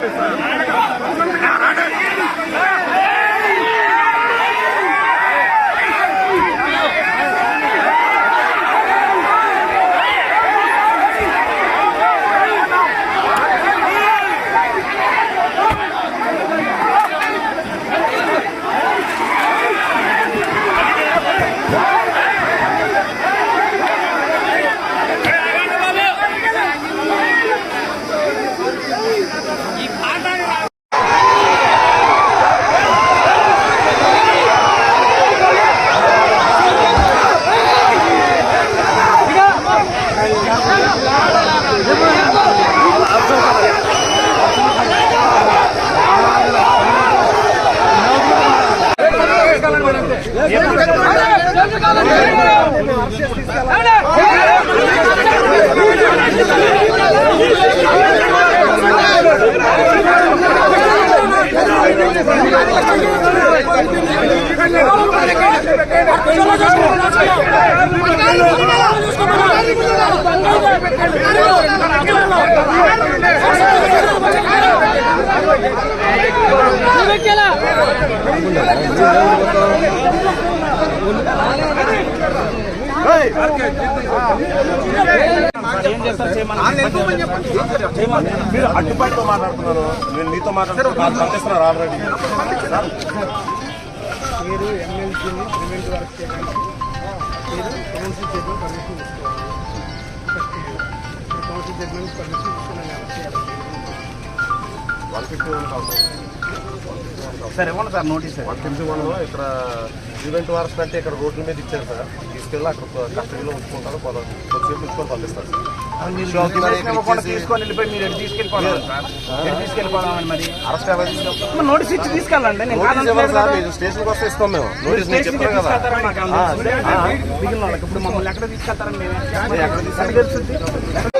Thank you. మీరు అడ్డుపాటుతో మాట్లాడుతున్నారు నేను నీతో మాట్లాడుతున్నాను పంపిస్తున్నారు ఆల్రెడీ మీరు ఎమ్మెల్సీని పేమెంట్ వర్క్ చేయడానికి మీరు కౌన్సిల్ చైర్మన్ పర్మిషన్ తీసుకోవాలి ఫస్ట్ ఇది. మీరు కౌన్సిల్ చైర్మన్ పర్మిషన్ తీసుకున్నాను వన్ ఫిఫ్టీ వన్ కావాలి సార్ ఇవ్వండి సార్ నోటీస్. వన్లో ఇక్కడ ఈవెంట్ వారస్ అంటే ఇక్కడ రోడ్ల మీద ఇచ్చారు సార్. తీసుకెళ్ళి అక్కడ కస్టడీలో ఉంచుకుంటారు కొద్ది- కొద్దిసేపు ఉంచుకొని పంపిస్తారు తీసుకొని వెళ్ళిపోయి మీరు తీసుకెళ్ళిపోవాలి సార్? ఎటు తీసుకెళ్ళిపోదామని మరి? అరెస్ట్ ఎవరు మరి నోటీస్ ఇచ్చి తీసుకెళ్ళండి. నేను స్టేషన్కి వస్తే ఇస్తాం మేము. నోటీస్ కదా. ఇప్పుడు మమ్మల్ని ఎక్కడ తీసుకెళ్తారని మేమే మరి ఎక్కడ తీసుకెళ్ళి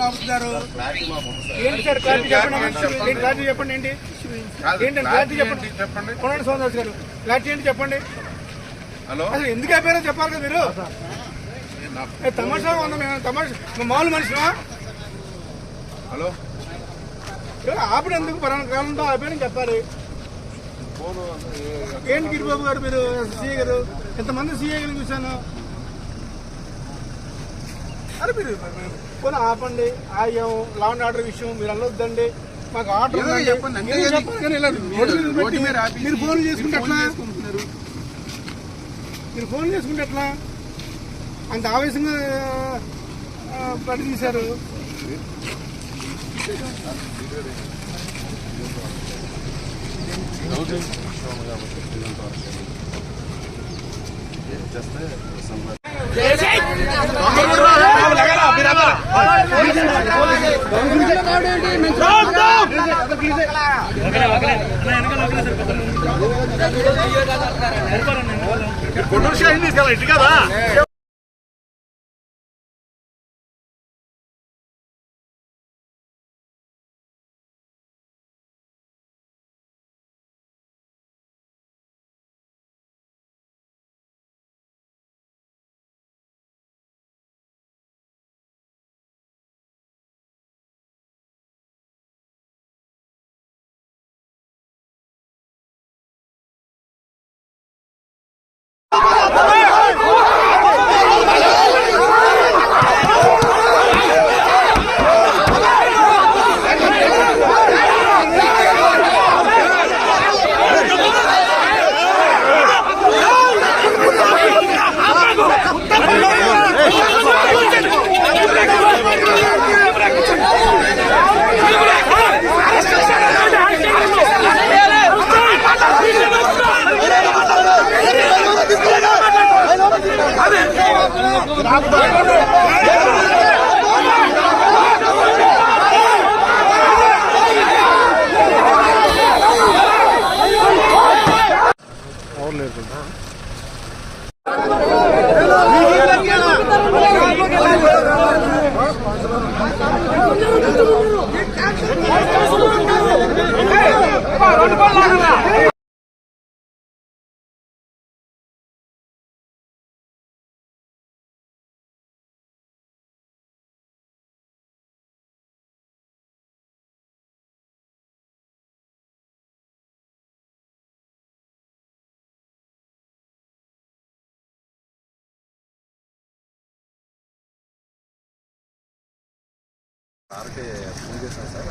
లేకుండా ఆపుతున్నారు ఏంటి సార్ క్లారిటీ చెప్పండి ఏంటి క్లారిటీ చెప్పండి? ఏంటి? ఏంటండి క్లారిటీ చెప్పండి. చెప్పండి? కొనండి సోమదాస్ గారు క్లారిటీ ఏంటి చెప్పండి? హలో? అసలు ఎందుకు అయిపోయారో చెప్పాలి కదా మీరు? తమాషా ఉందా మేము? తమాషా మేము మామూలు మనిషిమా? హలో? ఏ, ఆపిన ఎందుకు? పలానా కాలంలో ఆపారని చెప్పాలి. ఏంటి గిరిబాబు గారు మీరు సీఏ గారు? ఎంతమంది సీఏ గారిని చూశాను? అరే మీరు పోనీ ఆపండి ఆయం లా అండ్ ఆర్డర్ విషయం మీరు అనొద్దండి. మాకు ఆర్డర్ ఉందండి. మీరు చెప్పండి. కానీ ఇలా రోడ్డు మీద పెట్టి మీరు ఫోన్ చేసుకుంటే ఎట్లా? మీరు ఫోన్ చేసుకుంటే ఎట్లా? అంత ఆవేశంగా ఆ, పడి తీశారు. అదాలత్ রাখবেন సార్కి ఫోన్ చేశాను సార్